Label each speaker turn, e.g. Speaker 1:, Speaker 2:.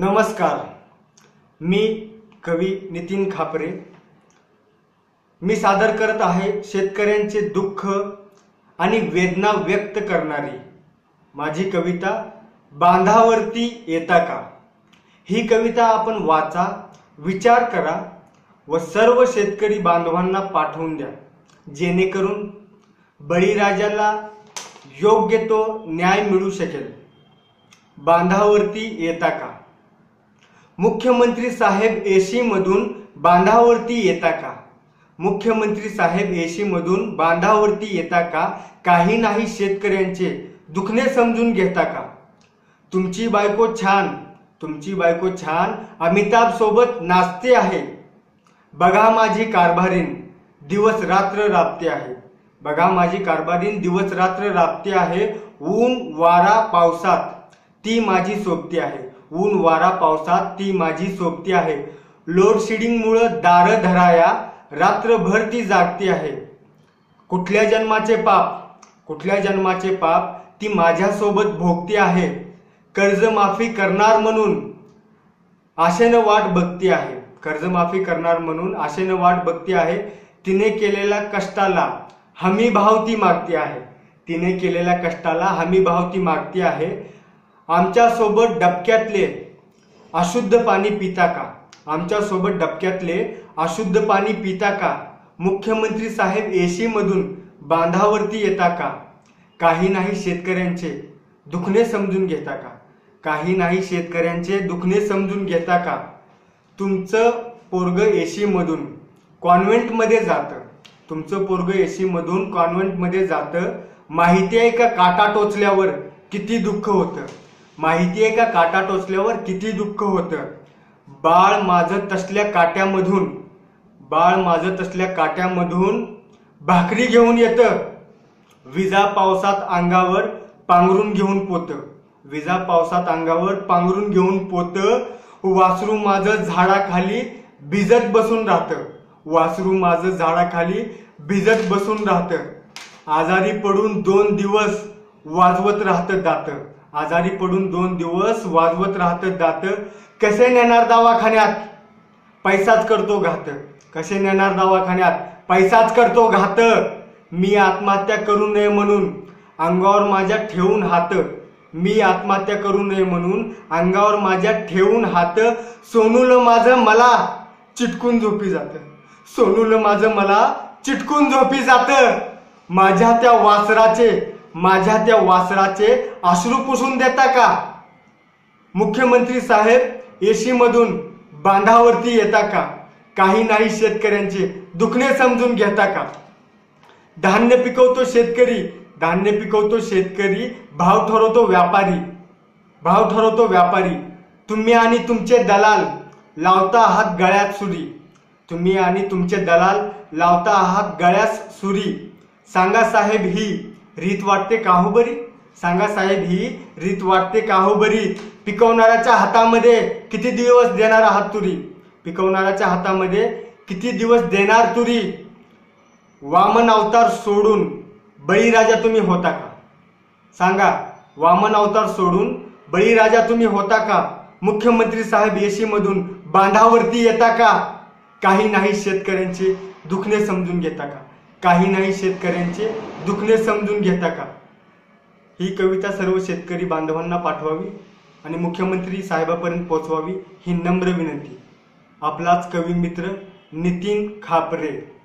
Speaker 1: नमस्कार. मी कवी नितीन खापरे. मी सादर करत आहे शेतकऱ्यांचे दुःख आणि वेदना व्यक्त करणारी माझी कविता बांधावरती येता का? ही कविता आपण वाचा विचार करा व सर्व शेतकरी बांधवांना पाठवून द्या. जेणेकरून बळीराजाला योग्य तो न्याय मिळू शकेल. बांधावरती येता का? मुख्यमंत्री साहेब एसी मधून बांधावरती येता का? मुख्यमंत्री साहेब एसी मधून बांधावरती येता का? काही नाही शेतकऱ्यांचे. दुखणे समजून घेता का? तुमची बायको छान. तुमची बायको छान. अमिताभ सोबत नाचते आहे. बघा माझी कारभारीन. दिवस रात्र राबते आहे. बघा माझी कारभारीन. दिवस रात्र राबते आहे. ऊन वारा पावसात. ती माझी सोबती आहे. ऊन वारा पावसात ती माझी सोबती आहे. लोडशेडिंगमुळं दार धराया रात्रभर ती जागती आहे. कुठल्या जन्माचे पाप कुठल्या जन्माचे पाप ती माझ्यासोबत भोगती आहे. कर्जमाफी करणार म्हणून आशेनं वाट बघती आहे. कर्जमाफी करणार म्हणून आशेनं वाट बघती आहे. तिने केलेल्या कष्टाला हमी भाव ती मागती आहे. तिने केलेल्या कष्टाला हमी भाव ती मागती आहे. आमच्यासोबत डबक्यातले अशुद्ध पाणी पिता का? आमच्यासोबत डबक्यातले अशुद्ध पाणी पिता का? मुख्यमंत्री साहेब एसी मधून बांधावरती येता का? काही नाही शेतकऱ्यांचे दुखणे समजून घेता का? काही नाही शेतकऱ्यांचे दुखणे समजून घेता का? तुमचं पोरग एसी मधून कॉन्व्हेंटमध्ये जातं. तुमचं पोरग एसी मधून कॉन्व्हेंटमध्ये जातं. माहिती आहे का काटा टोचल्यावर किती दुःख होतं? माहिती आहे का काटा टोचल्यावर किती दुःख होतं? बाळ माझं तसल्या काट्यामधून बाळ माझं तसल्या काट्यामधून भाकरी घेऊन येतं. विजा पावसात अंगावर पांघरून घेऊन पोत. विजा पावसात अंगावर पांघरून घेऊन पोत. वासरू माझं झाडाखाली भिजत बसून राहतं. वासरू माझं झाडाखाली भिजत बसून राहतं. आजारी पडून दोन दिवस वाजवत राहतं दातं. आजारी पडून दोन दिवस वाजवत राहतं दात कसे नेणार दवाखान्यात? पैसाच करतो घात. कसे नेणार दवाखान्यात? पैसाच करतो घात. मी आत्महत्या करू नये म्हणून अंगावर माझ्या ठेवून हात. मी आत्महत्या करू नये म्हणून अंगावर माझ्या ठेवून हात. सोनूल माझं मला चिटकून झोपी जात. सोनूल माझं मला चिटकून झोपी जात. माझ्या त्या वासराचे माझ्या त्या वासराचे अश्रू पुसून देता का? मुख्यमंत्री साहेब एसी मधून बांधावरती येता का? काही नाही शेतकऱ्यांचे दुखणे समजून घेता का? धान्य पिकवतो शेतकरी धान्य पिकवतो शेतकरी भाव ठरवतो व्यापारी भाव ठरवतो व्यापारी. तुम्ही आणि तुमचे दलाल लावता आहात गळ्यात सुरी. तुम्ही आणि तुमचे दलाल लावता आहात गळ्यास सुरी. सांगा साहेब ही रीत वाटते काहू हो बरी? सांगा साहेब ही रीत वाटते काहू हो बरी? पिकवणाऱ्याच्या हातामध्ये किती दिवस देणार आहात तुरी? पिकवणाऱ्याच्या हातामध्ये किती दिवस देणार तुरी? वामन अवतार सोडून बळीराजा तुम्ही होता का? सांगा वामन अवतार सोडून बळीराजा तुम्ही होता का? मुख्यमंत्री साहेब येशीमधून बांधावरती येता का? काही नाही शेतकऱ्यांचे दुखणे समजून घेता का? काही नाही शेतकऱ्यांचे दुखणे समजून घेता का? ही कविता सर्व शेतकरी बांधवांना पाठवावी आणि मुख्यमंत्री साहेबापर्यंत पोहोचवावी ही नम्र विनंती. आपलाच कवी मित्र नितीन खापरे.